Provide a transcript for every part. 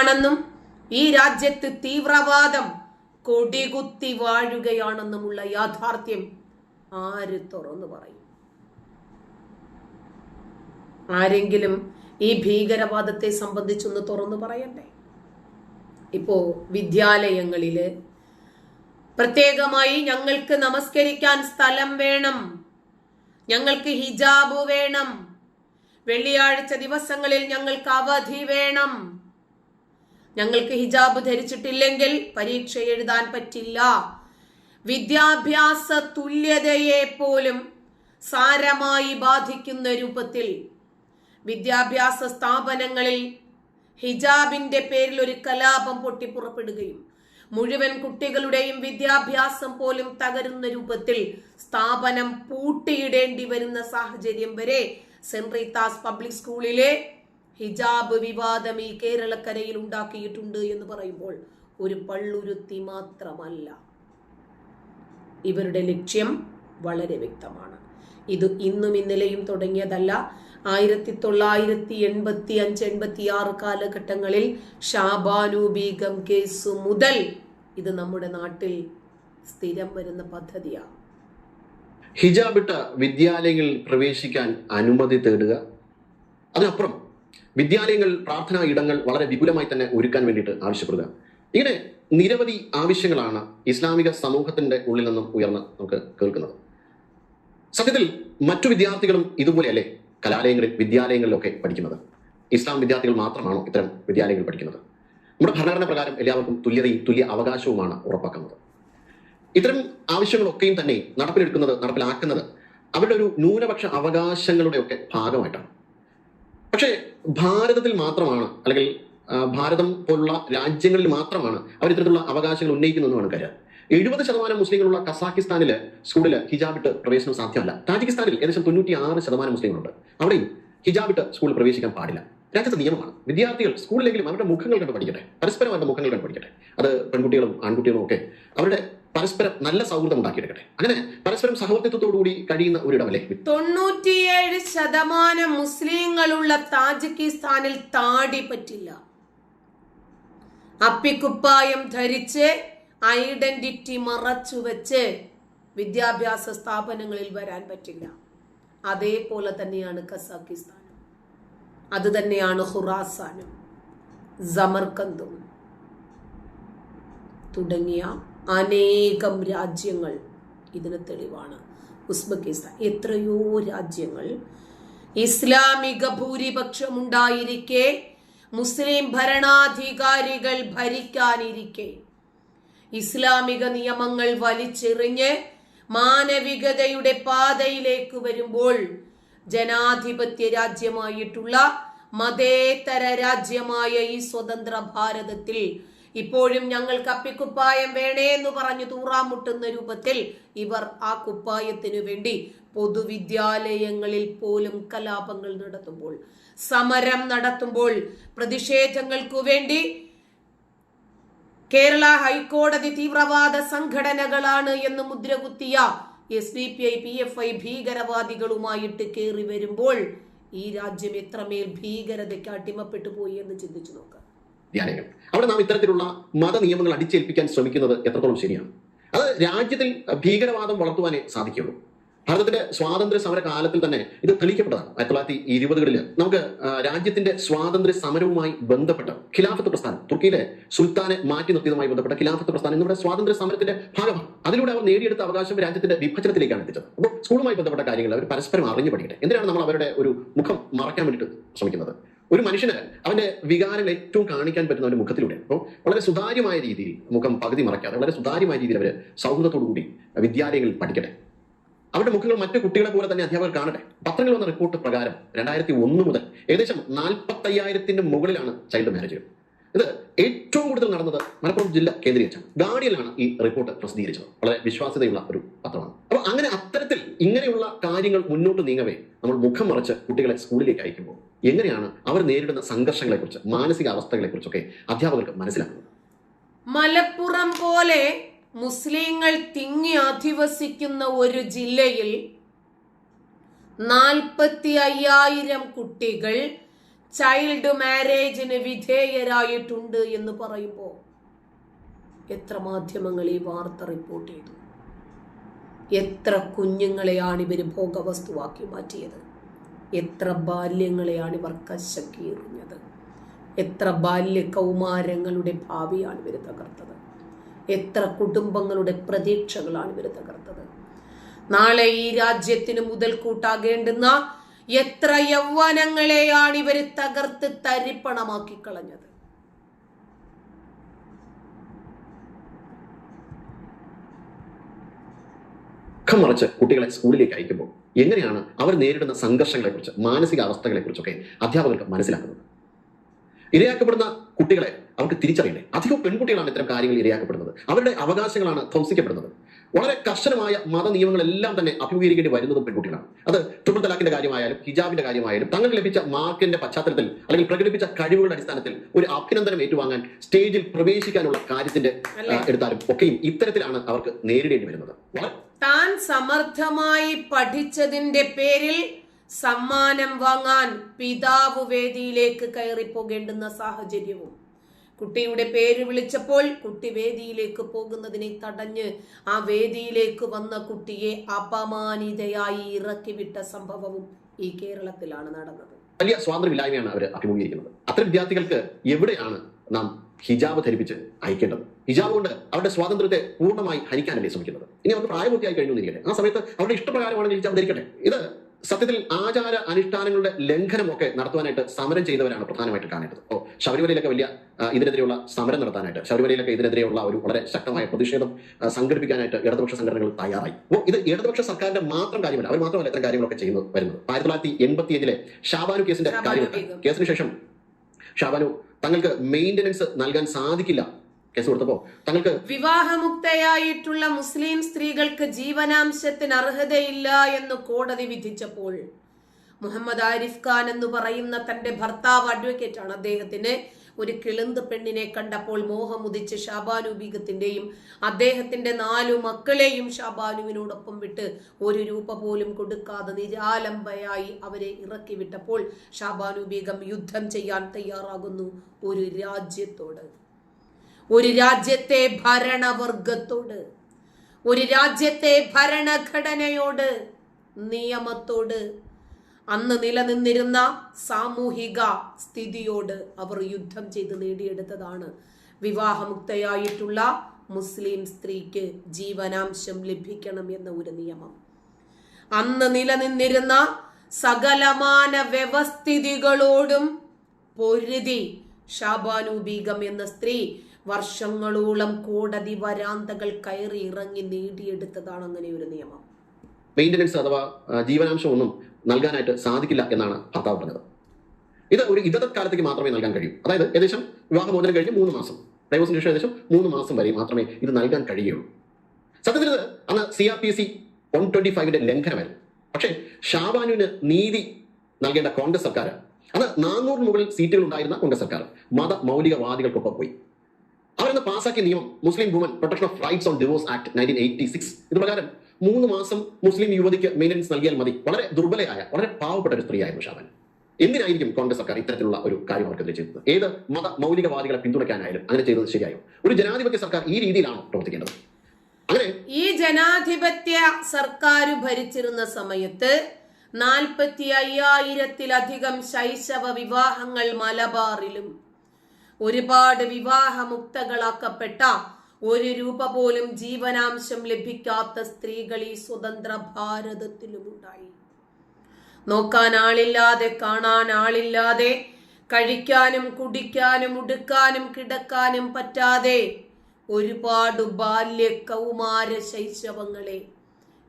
ആണെന്നും ഈ രാജ്യത്ത് തീവ്രവാദം കൊടികുത്തി വാഴുകയാണെന്നുമുള്ള യാഥാർത്ഥ്യം ആര് തുറന്നു പറയും? ആരെങ്കിലും ഈ ഭീകരവാദത്തെ സംബന്ധിച്ചൊന്ന് തുറന്നു പറയണ്ടേ ഇപ്പോ വിദ്യാലയങ്ങളിൽ പ്രത്യേകമായി ഞങ്ങൾക്ക് നമസ്കരിക്കാൻ സ്ഥലം വേണം. ഞങ്ങൾക്ക് ഹിജാബ് വേണം. വെള്ളിയാഴ്ച ദിവസങ്ങളിൽ ഞങ്ങൾക്ക് അവധി വേണം. ഞങ്ങൾക്ക് ഹിജാബ് ധരിച്ചിട്ടില്ലെങ്കിൽ പരീക്ഷ എഴുതാൻ പറ്റില്ല. വിദ്യാഭ്യാസ തുല്യതയെ പോലും സാരമായി ബാധിക്കുന്ന രൂപത്തിൽ വിദ്യാഭ്യാസ സ്ഥാപനങ്ങളിൽ ഹിജാബിന്റെ പേരിൽ ഒരു കലാപം പൊട്ടിപ്പുറപ്പെടുകയും മുഴുവൻ കുട്ടികളുടെയും വിദ്യാഭ്യാസം പോലും തകരുന്ന രൂപത്തിൽ സ്ഥാപനം പൂട്ടിയിടേണ്ടി വരുന്ന സാഹചര്യം വരെ സെന്റ് പബ്ലിക് സ്കൂളിലെ ഹിജാബ് വിവാദം ഈ കേരളക്കരയിൽ ഉണ്ടാക്കിയിട്ടുണ്ട് എന്ന് പറയുമ്പോൾ ഒരു പള്ളുരുത്തി മാത്രമല്ല. ഇവരുടെ ലക്ഷ്യം വളരെ വ്യക്തമാണ്. ഇത് ഇന്നും ഇന്നലെയും തുടങ്ങിയതല്ല. ആയിരത്തി തൊള്ളായിരത്തി എൺപത്തി അഞ്ച് എൺപത്തി ആറ് കാലഘട്ടങ്ങളിൽ ഷാബാനു ബീഗം കേസ് മുതൽ ഇത് നമ്മുടെ നാട്ടിൽ സ്ഥിരം വരുന്ന പദ്ധതിയാണ്. ഹിജാബിട്ട വിദ്യാലയങ്ങളിൽ പ്രവേശിക്കാൻ അനുമതി തേടുക അതിനപ്പുറം വിദ്യാലയങ്ങൾ പ്രാർത്ഥനാ ഇടങ്ങൾ വളരെ വിപുലമായി തന്നെ ഒരുക്കാൻ വേണ്ടിയിട്ട് ആവശ്യപ്പെടുക. ഇങ്ങനെ നിരവധി ആവശ്യങ്ങളാണ് ഇസ്ലാമിക സമൂഹത്തിന്റെ ഉള്ളിൽ നിന്നും ഉയർന്ന് നമുക്ക് കേൾക്കുന്നത്. സത്യത്തിൽ മറ്റു വിദ്യാർത്ഥികളും ഇതുപോലെയല്ലേ കലാലയങ്ങളിൽ വിദ്യാലയങ്ങളിലൊക്കെ പഠിക്കുന്നത്. ഇസ്ലാം വിദ്യാർത്ഥികൾ മാത്രമാണോ ഇത്തരം വിദ്യാലയങ്ങളിൽ പഠിക്കുന്നത്? നമ്മുടെ ഭരണഘടന പ്രകാരം എല്ലാവർക്കും തുല്യതയും തുല്യ അവകാശവുമാണ് ഉറപ്പാക്കുന്നത്. ഇത്തരം ആവശ്യങ്ങളൊക്കെയും തന്നെ നടപ്പിലെടുക്കുന്നത് നടപ്പിലാക്കുന്നത് അവരുടെ ഒരു ന്യൂനപക്ഷ അവകാശങ്ങളുടെയൊക്കെ ഭാഗമായിട്ടാണ്. പക്ഷേ ഭാരതത്തിൽ മാത്രമാണ് അല്ലെങ്കിൽ ഭാരതം പോലുള്ള രാജ്യങ്ങളിൽ മാത്രമാണ് അവർ ഇത്തരത്തിലുള്ള അവകാശങ്ങൾ ഉന്നയിക്കുന്നതെന്നാണ് കാര്യം എഴുപത് ശതമാനം മുസ്ലിങ്ങളുള്ള കസാഖിസ്ഥാനിൽ സ്കൂളിൽ ഹിജാബിട്ട് പ്രവേശനം സാധ്യമല്ല. താജിക്കിസ്ഥാനിൽ ഏകദേശം തൊണ്ണൂറ്റി ആറ് ശതമാനം മുസ്ലിങ്ങളുണ്ട്. അവിടെയും ഹിജാബിട്ട് സ്കൂളിൽ പ്രവേശിക്കാൻ പാടില്ല. രാജ്യത്തെ നിയമമാണ്. വിദ്യാർത്ഥികൾ സ്കൂളിലെങ്കിലും അവരുടെ മുഖങ്ങൾ കണ്ട് പഠിക്കട്ടെ. പരസ്പരം അവരുടെ മുഖങ്ങൾ കണ്ട് പഠിക്കട്ടെ. അത് പെൺകുട്ടികളും ആൺകുട്ടികളും ഒക്കെ അവരുടെ പരസ്പരം നല്ല സൗഹൃദം ഉണ്ടാക്കിയെടുക്കട്ടെ. അങ്ങനെ പരസ്പരം സഹവർത്തിത്വത്തോടുകൂടി കഴിയുന്ന ഒരിടമല്ലേ? തൊണ്ണൂറ്റിയേഴ് ശതമാനം മുസ്ലിങ്ങളുള്ള താജിക്കിസ്ഥാനിൽ താടി പറ്റില്ല. അപ്പിക്കുപ്പായം ധരിച്ച് ഐഡന്റിറ്റി മറച്ചു വെച്ച് വിദ്യാഭ്യാസ സ്ഥാപനങ്ങളിൽ വരാൻ പറ്റില്ല. അതേപോലെ തന്നെയാണ് കസാക്കിസ്ഥാനും. അത് തന്നെയാണ് ഹുറാസാനും സമർക്കന്തും തുടങ്ങിയ അനേകം രാജ്യങ്ങൾ ഇതിന് തെളിവാണ്. ഉസ്ബെക്കിസ്ഥാൻ. എത്രയോ രാജ്യങ്ങൾ ഇസ്ലാമിക ഭൂരിപക്ഷമുണ്ടായിരിക്കെ മുസ്ലിം ഭരണാധികാരികൾ ഭരിക്കാനിരിക്കെ. ഇസ്ലാമിക നിയമങ്ങൾ വലിച്ചെറിഞ്ഞ് മാനവികതയുടെ പാതയിലേക്ക് വരുമ്പോൾ ജനാധിപത്യ രാജ്യമായിട്ടുള്ള മതേതര രാജ്യമായ ഈ സ്വതന്ത്ര ഭാരതത്തിൽ ഇപ്പോഴും ഞങ്ങൾക്ക് അപ്പിക്കുപ്പായം വേണേ എന്ന് പറഞ്ഞു തൂറാമുട്ടുന്ന രൂപത്തിൽ ഇവർ ആ കുപ്പായത്തിനു വേണ്ടി പൊതുവിദ്യാലയങ്ങളിൽ പോലും കലാപങ്ങൾ നടത്തുമ്പോൾ സമരം നടത്തുമ്പോൾ പ്രതിഷേധങ്ങൾക്കു വേണ്ടി കേരള ഹൈക്കോടതി തീവ്രവാദ സംഘടനകളാണ് എന്ന് മുദ്രകുത്തിയ S D P I P F I ഭീകരവാദികളുമായിട്ട് കയറി വരുമ്പോൾ ഈ രാജ്യം എത്രമേൽ ഭീകരതയ്ക്ക് അടിമപ്പെട്ടു പോയി എന്ന് ചിന്തിച്ചു നോക്കാം. വിദ്യാലയങ്ങൾ അവിടെ നാം ഇത്തരത്തിലുള്ള മത നിയമങ്ങൾ അടിച്ചേൽപ്പിക്കാൻ ശ്രമിക്കുന്നത് എത്രത്തോളം ശരിയാണ്? അത് രാജ്യത്തിൽ ഭീകരവാദം വളർത്തുവാനേ സാധിക്കുള്ളൂ. ഭാരതത്തിന്റെ സ്വാതന്ത്ര്യ സമര കാലത്തിൽ തന്നെ ഇത് തെളിയിക്കപ്പെട്ടതാണ്. ആയിരത്തി തൊള്ളായിരത്തി ഇരുപതുകളിൽ നമുക്ക് രാജ്യത്തിന്റെ സ്വാതന്ത്ര്യ സമരവുമായി ബന്ധപ്പെട്ട ഖിലാഫത്ത് പ്രസ്ഥാനം തുർക്കിയിലെ സുൽത്താനെ മാറ്റി നിർത്തിയതുമായി ബന്ധപ്പെട്ട ഖിലാഫത്ത് പ്രസ്ഥാനം നമ്മുടെ സ്വാതന്ത്ര്യ സമരത്തിന്റെ ഭാഗമാണ്. അതിലൂടെ അവർ നേടിയെടുത്ത അവകാശം രാജ്യത്തിന്റെ വിഭജനത്തിലേക്കാണ് എത്തിച്ചത്. അപ്പോൾ സ്കൂളുമായി ബന്ധപ്പെട്ട കാര്യങ്ങൾ അവർ പരസ്പരം അറിഞ്ഞു പഠിക്കട്ടെ. എന്തിനാണ് നമ്മൾ അവരുടെ ഒരു മുഖം മറയ്ക്കാൻ വേണ്ടിയിട്ട് ശ്രമിക്കുന്നത്? ഒരു മനുഷ്യന് അവന്റെ വികാരങ്ങൾ ഏറ്റവും കാണിക്കാൻ പറ്റുന്ന അവന്റെ മുഖത്തിലൂടെ. അപ്പോൾ വളരെ സുതാര്യമായ രീതിയിൽ മുഖം പകുതി മറയ്ക്കാതെ വളരെ സുതാര്യമായ രീതിയിൽ അവർ സൗഹൃദത്തോടു കൂടി വിദ്യാലയങ്ങളിൽ പഠിക്കട്ടെ. അവരുടെ മുഖങ്ങൾ മറ്റു കുട്ടികളെ പോലെ തന്നെ അധ്യാപകർ കാണട്ടെ. പത്രങ്ങൾ വന്ന റിപ്പോർട്ട് പ്രകാരം രണ്ടായിരത്തി ഒന്ന് മുതൽ ഏകദേശം നാൽപ്പത്തയ്യായിരത്തിന്റെ മുകളിലാണ് ചൈൽഡ് മാരേജുകൾ ഇത് ഏറ്റവും കൂടുതൽ നടന്നത് മലപ്പുറം ജില്ല കേന്ദ്രീകരിച്ചാണ്. ഗാർഡിയനിലാണ് ഈ റിപ്പോർട്ട് പ്രസിദ്ധീകരിച്ചത്. വളരെ വിശ്വാസ്യതയുള്ള ഒരു പത്രമാണ്. അപ്പോൾ അങ്ങനെ അത്തരത്തിൽ ഇങ്ങനെയുള്ള കാര്യങ്ങൾ മുന്നോട്ട് നീങ്ങവേ നമ്മൾ മുഖം മറച്ച് കുട്ടികളെ സ്കൂളിലേക്ക് അയക്കുമ്പോൾ എങ്ങനെയാണ് അവർ നേരിടുന്ന സംഘർഷങ്ങളെക്കുറിച്ച് മാനസിക അവസ്ഥകളെക്കുറിച്ചൊക്കെ അധ്യാപകർക്ക് മനസ്സിലാക്കുന്നത്? മലപ്പുറം പോലെ മുസ്ലിങ്ങൾ തിങ്ങി അധിവസിക്കുന്ന ഒരു ജില്ലയിൽ നാൽപ്പത്തി അയ്യായിരം കുട്ടികൾ ചൈൽഡ് മാരേജിന് വിധേയരായിട്ടുണ്ട് എന്ന് പറയുമ്പോൾ എത്ര മാധ്യമങ്ങൾ ഈ വാർത്ത റിപ്പോർട്ട് ചെയ്തു? എത്ര കുഞ്ഞുങ്ങളെയാണ് ഇവർ ഭോഗവസ്തുവാക്കി മാറ്റിയത്? എത്ര ബാല്യങ്ങളെയാണ് ഇവർ കശക്കിയെറിഞ്ഞത് എത്ര ബാല്യ കൗമാരങ്ങളുടെ ഭാവിയാണ് ഇവർ തകർത്തത്? എത്ര കുടുംബങ്ങളുടെ പ്രതീക്ഷകളാണ് ഇവർ തകർത്തത്? നാളെ ഈ രാജ്യത്തിന് മുതൽക്കൂട്ടാകേണ്ടുന്ന എത്ര യൗവനങ്ങളെയാണ് ഇവർ തകർത്ത് തരിപ്പണമാക്കി കളഞ്ഞത് കുട്ടികളെ സ്കൂളിലേക്ക് അയക്കുമ്പോൾ എങ്ങനെയാണ് അവർ നേരിടുന്ന സംഘർഷങ്ങളെക്കുറിച്ച് മാനസിക അവസ്ഥകളെക്കുറിച്ചൊക്കെ അധ്യാപകർക്ക് മനസ്സിലാക്കുന്നത്? ഇരയാക്കപ്പെടുന്ന കുട്ടികളെ അവർക്ക് തിരിച്ചറിയണ്ടേ? അധികം പെൺകുട്ടികളാണ് ഇത്തരം കാര്യങ്ങൾ ഇരയാക്കപ്പെടുന്നത്. അവരുടെ അവകാശങ്ങളാണ് ധ്വംസിക്കപ്പെടുന്നത്. വളരെ കർശനമായ മത നിയമങ്ങളെല്ലാം തന്നെ അഭിമുഖീകരിക്കേണ്ടി വരുന്നതും പെൺകുട്ടികളാണ്. അത് ട്രിപ്പിൾ തലാഖിന്റെ കാര്യമായാലും ഹിജാബിന്റെ കാര്യമായാലും തങ്ങൾക്ക് ലഭിച്ച മാർക്കിന്റെ പശ്ചാത്തലത്തിൽ അല്ലെങ്കിൽ പ്രകടിപ്പിച്ച കഴിവുകളുടെ അടിസ്ഥാനത്തിൽ ഒരു അഭിനന്ദനം ഏറ്റുവാങ്ങാൻ സ്റ്റേജിൽ പ്രവേശിക്കാനുള്ള കാര്യത്തിന്റെ എടുത്താലും ഒക്കെയും ഇത്തരത്തിലാണ് അവർക്ക് നേരിടേണ്ടി വരുന്നത്. വളരെ താൻ സമർത്ഥമായി പഠിച്ചതിന്റെ പേരിൽ സമ്മാനം വാങ്ങാൻ പിതാവ് വേദിയിലേക്ക് കയറിപ്പോകേണ്ടുന്ന സാഹചര്യവും. കുട്ടിയുടെ പേര് വിളിച്ചപ്പോൾ കുട്ടി വേദിയിലേക്ക് പോകുന്നതിനെ തടഞ്ഞ് ആ വേദിയിലേക്ക് വന്ന കുട്ടിയെ അപമാനിതയായി ഇറക്കിവിട്ട സംഭവവും ഈ കേരളത്തിലാണ് നടന്നത്. വലിയ സ്വാതന്ത്ര്യമില്ലായ്മയാണ് അവർ അഭിമുഖീകരിക്കുന്നത്. അത്തരം വിദ്യാർത്ഥികൾക്ക് എവിടെയാണ് നാം ഹിജാബ് ധരിപ്പിച്ച് അയക്കേണ്ടത്. ഹിജാബ് കൊണ്ട് അവരുടെ സ്വാതന്ത്ര്യത്തെ പൂർണമായി ഹനിക്കാനല്ലേ ശ്രമിക്കുന്നത്. ഇനി അവർക്ക് പ്രായപൂർത്തിയായി കഴിഞ്ഞു എന്നിരിക്കട്ടെ ആ സമയത്ത് അവരുടെ ഇഷ്ടപ്രകാരമാണെങ്കിൽ ഹിജാബ് ധരിക്കട്ടെ. ഇത് സത്യത്തിൽ ആചാര അനുഷ്ഠാനങ്ങളുടെ ലംഘനമൊക്കെ നടത്തുവാനായിട്ട് സമരം ചെയ്തവരാണ് പ്രധാനമായിട്ട് കാണേണ്ടത്. ഓ ശബരിമലയിലൊക്കെ വലിയ ഇതിനെതിരെയുള്ള സമരം നടത്താനായിട്ട് ശബരിമലയിലൊക്കെ ഇതിനെതിരെയുള്ള ഒരു വളരെ ശക്തമായ പ്രതിഷേധം സംഘടിപ്പിക്കാനായിട്ട് ഇടതുപക്ഷ സംഘടനകൾ തയ്യാറായി. ഓ ഇത് ഇടതുപക്ഷ സർക്കാരിന്റെ മാത്രം കാര്യമല്ല അവർ മാത്രമല്ല ഇത്തരം കാര്യങ്ങളൊക്കെ ചെയ്യുന്നത് വരുന്നത്. ആയിരത്തി തൊള്ളായിരത്തി എൺപത്തി ഏഴിലെ ഷാബാനു കേസിന്റെ കാര്യം. കേസിന് ശേഷം ഷാബാനു തങ്ങൾക്ക് മെയിന്റനൻസ് നൽകാൻ സാധിക്കില്ല. കേസ് കൊടുത്തപ്പോ തങ്ങൾക്ക് വിവാഹമുക്തയായിട്ടുള്ള മുസ്ലിം സ്ത്രീകൾക്ക് ജീവനാംശത്തിന് അർഹതയില്ല എന്ന് കോടതി വിധിച്ചപ്പോൾ മുഹമ്മദ് ആരിഫ് ഖാൻ എന്ന് പറയുന്ന തന്റെ ഭർത്താവ് അഡ്വക്കേറ്റ് ആണ് അദ്ദേഹത്തിന് ഒരു കിളുന്ത് പെണ്ണിനെ കണ്ടപ്പോൾ മോഹമുദിച്ച് ഷാബാനു ബീഗത്തിന്റെയും അദ്ദേഹത്തിന്റെ നാലു മക്കളെയും ഷാബാനുവിനോടൊപ്പം വിട്ട് ഒരു രൂപ പോലും കൊടുക്കാതെ നിരാലംബയായി അവരെ ഇറക്കി വിട്ടപ്പോൾ ഷാബാനു ബീഗം യുദ്ധം ചെയ്യാൻ തയ്യാറാകുന്നു ഒരു രാജ്യത്തോട്. ഒരു രാജ്യത്തെ ഭരണവർഗത്തോട്. ഒരു രാജ്യത്തെ ഭരണഘടനയോട് നിയമത്തോട് അന്ന് നിലനിന്നിരുന്ന സാമൂഹിക സ്ഥിതിയോട് അവർ യുദ്ധം ചെയ്ത് നേടിയെടുത്തതാണ്. വിവാഹമുക്തയായിട്ടുള്ള മുസ്ലിം സ്ത്രീക്ക് ജീവനാംശം ലഭിക്കണം എന്ന ഒരു നിയമം. അന്ന് നിലനിന്നിരുന്ന സകലമാന വ്യവസ്ഥിതികളോടും പൊരുതി ഷാബാനു ബീഗം എന്ന സ്ത്രീ വർഷങ്ങളോളം കോടതി വരാന്തകൾ കയറി ഇറങ്ങി നേടിയെടുത്തതാണ് അങ്ങനെ ഒരു നിയമം. മെയിന്റനൻസ് അഥവാ ജീവനാംശം ഒന്നും നൽകാനായിട്ട് സാധിക്കില്ല എന്നാണ് ഭർത്താവ് പറഞ്ഞത്. ഇത് ഒരു ഇതത് കാലത്തേക്ക് മാത്രമേ നൽകാൻ കഴിയൂ. അതായത് ഏകദേശം വിവാഹമോചനം കഴിഞ്ഞ് മൂന്ന് മാസം. ഡൈവോഴ്സിന് ശേഷം ഏകദേശം മൂന്ന് മാസം വരെ മാത്രമേ ഇത് നൽകാൻ കഴിയുള്ളൂ സത്യത്തിൽ ഇത് അന്ന് C R P C one twenty ഫൈവിന്റെ ലംഘനമായിരുന്നു. പക്ഷേ ഷാബാനുവിന് നീതി നൽകേണ്ട കോൺഗ്രസ് സർക്കാർ അന്ന് നാനൂറിന് മുകളിൽ സീറ്റുകൾ ഉണ്ടായിരുന്ന കോൺഗ്രസ് സർക്കാർ മത മൗലികവാദികൾക്കൊപ്പം പോയി. അവരന്ന് പാസാക്കിയ നിയമം Muslim woman protection of rights on divorce act nineteen eighty six ഇത് പ്രകാരം മൂന്ന് മാസം മുസ്ലിം യുവതിക്ക് മെയിന്റനൻസ് നൽകിയാൽ മതി. വളരെ ദുർബലയായ വളരെ പാവപ്പെട്ട ഒരു സ്ത്രീയായിരുന്നു ഷാബാൻ. എന്തിനായിരിക്കും കോൺഗ്രസ് സർക്കാർ ഇത്തരത്തിലുള്ള ഒരു കാര്യം അവർക്കെതിരെ ചെയ്തത് ഏത് മത മൗലികവാദികളെ പിന്തുണയ്ക്കാനായാലും അങ്ങനെ ചെയ്തത് ശരിയായോ? ഒരു ജനാധിപത്യ സർക്കാർ ഈ രീതിയിലാണോ പ്രവർത്തിക്കേണ്ടത്? അങ്ങനെ ഈ ജനാധിപത്യ സർക്കാർ ഭരിച്ചിരുന്ന സമയത്ത് നാൽപ്പത്തി അയ്യായിരത്തിലധികം ശൈശവ വിവാഹങ്ങൾ മലബാറിലും ഒരുപാട് വിവാഹമുക്തകളാക്കപ്പെട്ട ഒരു രൂപ പോലും ജീവനാംശം ലഭിക്കാത്ത സ്ത്രീകൾ ഈ സ്വതന്ത്ര ഭാരതത്തിലുമുണ്ടായി. നോക്കാൻ ആളില്ലാതെ കാണാൻ ആളില്ലാതെ കഴിക്കാനും കുടിക്കാനും ഉടുക്കാനും കിടക്കാനും പറ്റാതെ ഒരുപാട് ബാല്യ കൗമാര ശൈശവങ്ങളെ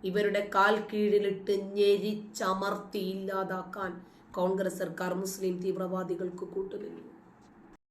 ഇവരുടെ കാൽ കീഴിലിട്ട് ഞെരിച്ചമർത്തി ഇല്ലാതാക്കാൻ കോൺഗ്രസ് സർക്കാർ മുസ്ലിം തീവ്രവാദികൾക്ക് കൂട്ടുനിന്നു.